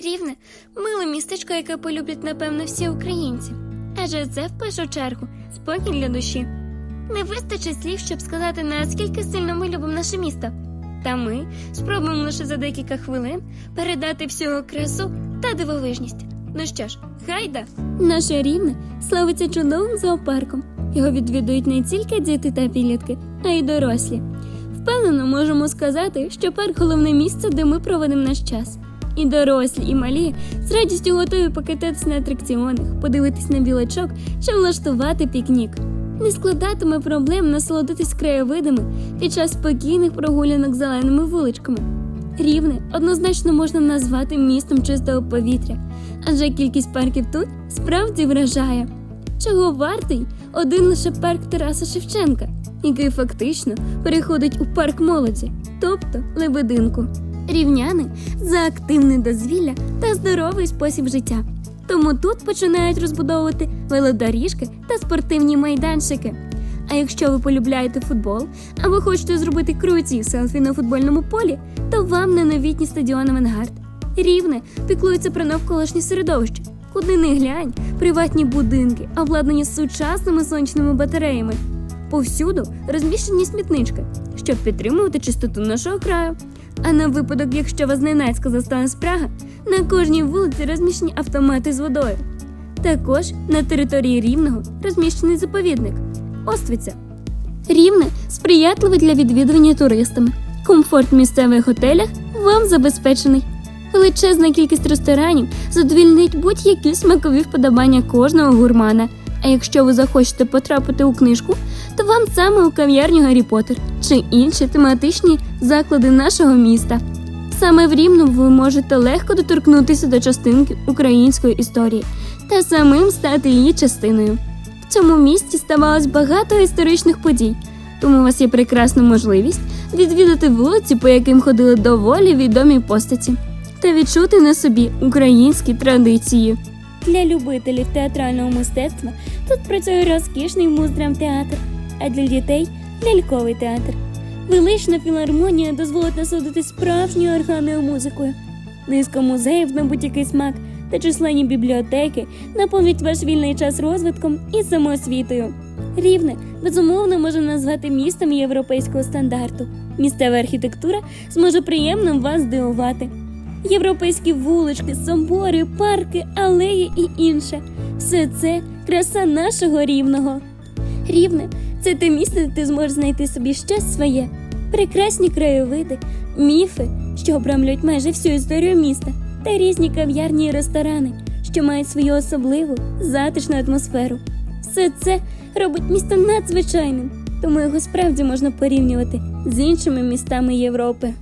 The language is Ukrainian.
Рівне миле містечко, яке полюблять, напевно, всі українці. Адже це в першу чергу спокій для душі. Не вистачить слів, щоб сказати, наскільки сильно ми любимо наше місто. Та ми спробуємо лише за декілька хвилин передати всього красу та дивовижність. Ну що ж, гайда! Наше рівне славиться чудовим зоопарком. Його відвідують не тільки діти та підлітки, а й дорослі. Впевнено, можемо сказати, що парк головне місце, де ми проводимо наш час. І дорослі, і малі з радістю готові покататися на атракціонах, подивитись на білочок чи влаштувати пікнік. Не складатиме проблем насолодитись краєвидами під час спокійних прогулянок зеленими вуличками. Рівне однозначно можна назвати містом чистого повітря, адже кількість парків тут справді вражає. Чого вартий один лише парк Тараса Шевченка, який фактично переходить у парк молоді, тобто Лебединку. Рівняни за активне дозвілля та здоровий спосіб життя. Тому тут починають розбудовувати велодоріжки та спортивні майданчики. А якщо ви полюбляєте футбол або хочете зробити круті селфі на футбольному полі, то вам на новітній стадіон Авангард. Рівне піклується про навколишнє середовище. Куди не глянь, приватні будинки, обладнані сучасними сонячними батареями. Повсюду розміщені смітнички, щоб підтримувати чистоту нашого краю. А на випадок, якщо вас зненацька застане спрага, на кожній вулиці розміщені автомати з водою. Також на території Рівного розміщений заповідник Оствиця. Рівне сприятливе для відвідування туристами. Комфорт в місцевих готелях вам забезпечений. Величезна кількість ресторанів задовільнить будь-які смакові вподобання кожного гурмана. А якщо ви захочете потрапити у книжку, то вам саме у кав'ярню Гаррі Поттер чи інші тематичні заклади нашого міста. Саме в Рівному ви можете легко доторкнутися до частинки української історії та самим стати її частиною. В цьому місті ставалось багато історичних подій, тому у вас є прекрасна можливість відвідати вулиці, по яким ходили доволі відомі постаті, та відчути на собі українські традиції. Для любителів театрального мистецтва тут працює розкішний муздрамтеатр, а для дітей ляльковий театр. Велична філармонія дозволить насолодити справжньою органною музикою. Низка музеїв на будь-який смак та численні бібліотеки наповнять ваш вільний час розвитком і самоосвітою. Рівне безумовно можна назвати містом європейського стандарту. Місцева архітектура зможе приємно вас здивувати. Європейські вулички, собори, парки, алеї і інше все це краса нашого рівного. Рівне це те місце, де ти зможеш знайти собі щось своє, прекрасні краєвиди, міфи, що обрамлюють майже всю історію міста, та різні кав'ярні і ресторани, що мають свою особливу затишну атмосферу. Все це робить місто надзвичайним, тому його справді можна порівнювати з іншими містами Європи.